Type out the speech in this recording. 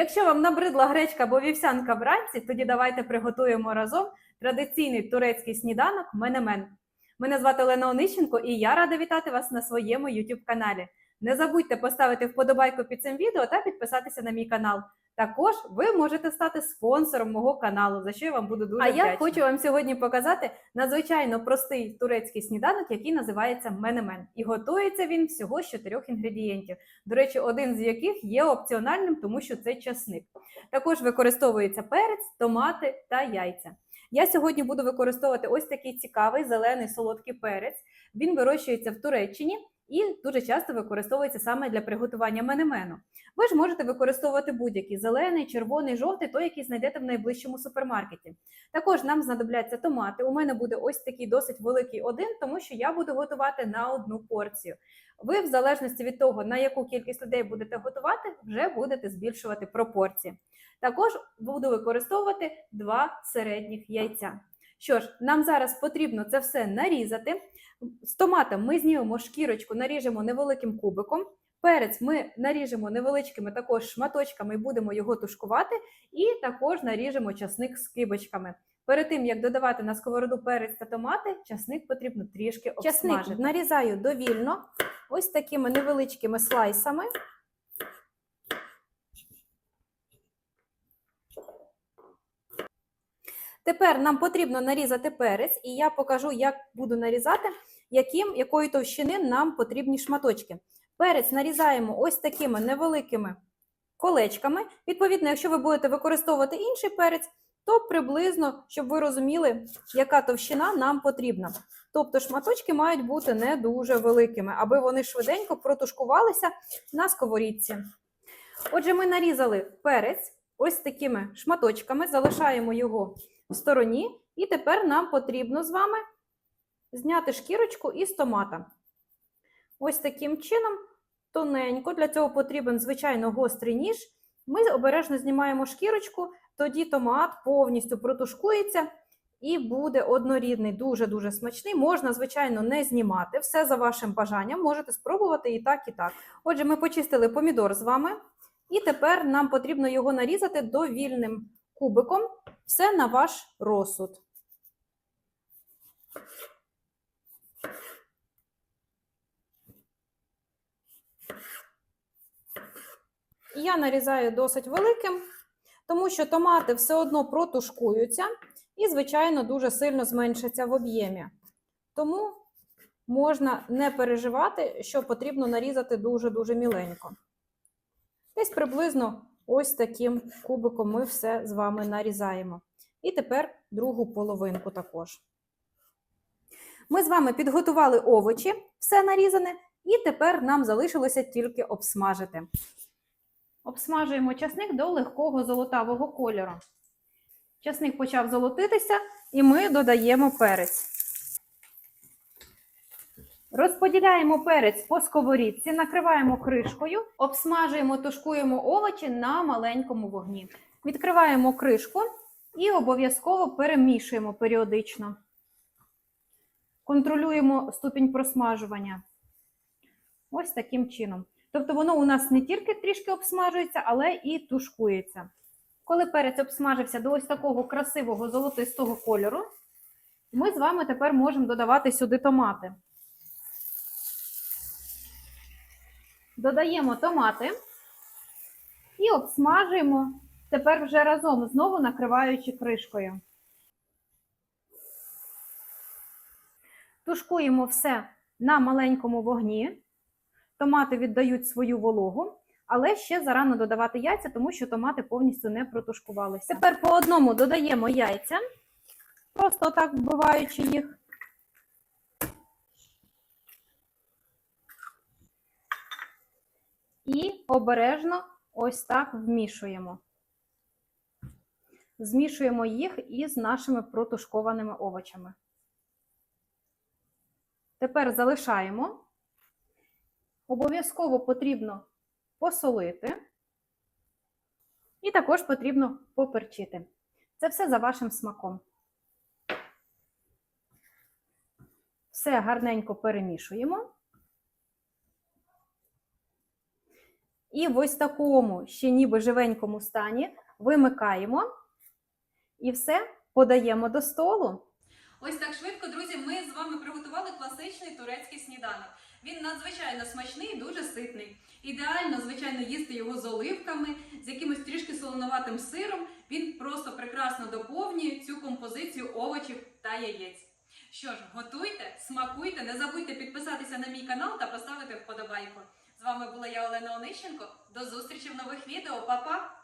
Якщо вам набридла гречка або вівсянка вранці, тоді давайте приготуємо разом традиційний турецький сніданок менемен. Мене звати Олена Онищенко і я рада вітати вас на своєму YouTube каналі. Не забудьте поставити вподобайку під цим відео та підписатися на мій канал. Також ви можете стати спонсором мого каналу, за що я вам буду дуже А я вдячна. хочу хочу вам сьогодні показати надзвичайно простий турецький сніданок, який називається менемен. І готується він всього з чотирьох інгредієнтів. До речі, один з яких є опціональним, тому що це часник. Також використовується перець, томати та яйця. Я сьогодні буду використовувати ось такий цікавий зелений солодкий перець. Він вирощується в Туреччині і дуже часто використовується саме для приготування менемену. Ви ж можете використовувати будь-який зелений, червоний, жовтий, той, який знайдете в найближчому супермаркеті. Також нам знадобляться томати. У мене буде ось такий досить великий один, тому що я буду готувати на одну порцію. Ви, в залежності від того, на яку кількість людей будете готувати, вже будете збільшувати пропорції. Також буду використовувати два середніх яйця. Що ж, нам зараз потрібно це все нарізати. З томатом ми знімемо шкірочку, наріжемо невеликим кубиком. Перець ми наріжемо невеличкими також шматочками і будемо його тушкувати. І також наріжемо часник з кибочками. Перед тим як додавати на сковороду перець та томати, часник потрібно трішки Часник нарізаю довільно, ось такими невеличкими слайсами. Тепер нам потрібно нарізати перець, і я покажу, як буду нарізати, яким, якої товщини нам потрібні шматочки. Перець нарізаємо ось такими невеликими колечками. Відповідно, якщо ви будете використовувати інший перець, то приблизно, щоб ви розуміли, яка товщина нам потрібна. Тобто шматочки мають бути не дуже великими, аби вони швиденько протушкувалися на сковорідці. Отже, ми нарізали перець ось такими шматочками, залишаємо його в стороні, і тепер нам потрібно з вами зняти шкірочку із томата. Ось таким чином, тоненько, для цього потрібен звичайно гострий ніж. Ми обережно знімаємо шкірочку, тоді томат повністю протушкується і буде однорідний, дуже-дуже смачний. Можна, звичайно, не знімати. Все за вашим бажанням. Можете спробувати і так, і так. Отже, ми почистили помідор з вами, і тепер нам потрібно його нарізати довільним кубиком. Все на ваш розсуд. Я нарізаю досить великим, тому що томати все одно протушкуються і, звичайно, дуже сильно зменшаться в об'ємі. Тому можна не переживати, що потрібно нарізати дуже-дуже міленько. Десь приблизно ось таким кубиком ми все з вами нарізаємо. І тепер другу половинку також. Ми з вами підготували овочі, все нарізане, і тепер нам залишилося тільки обсмажити. Обсмажуємо часник до легкого золотавого кольору. Часник почав золотитися, і ми додаємо перець. Розподіляємо перець по сковорідці, накриваємо кришкою, обсмажуємо, тушкуємо овочі на маленькому вогні. Відкриваємо кришку і обов'язково перемішуємо періодично. Контролюємо ступінь просмажування. Ось таким чином. Тобто воно у нас не тільки трішки обсмажується, але і тушкується. Коли перець обсмажився до ось такого красивого золотистого кольору, ми з вами тепер можемо додавати сюди томати. Додаємо томати і обсмажуємо тепер вже разом, знову накриваючи кришкою. Тушкуємо все на маленькому вогні. Томати віддають свою вологу, але ще зарано додавати яйця, тому що томати повністю не протушкувалися. Тепер по одному додаємо яйця, просто так вбиваючи їх. І обережно ось так вмішуємо. Змішуємо їх із нашими протушкованими овочами. Тепер залишаємо. Обов'язково потрібно посолити. І також потрібно поперчити. Це все за вашим смаком. Все гарненько перемішуємо. І в ось такому ще ніби живенькому стані вимикаємо і все подаємо до столу. Ось так швидко, друзі, ми з вами приготували класичний турецький сніданок. Він надзвичайно смачний, дуже ситний. Ідеально, звичайно, їсти його з оливками, з якимось трішки солонуватим сиром. Він просто прекрасно доповнює цю композицію овочів та яєць. Що ж, готуйте, смакуйте, не забудьте підписатися на мій канал та поставити вподобайку. З вами була я Олена Онищенко. До зустрічі в нових відео. Па-па!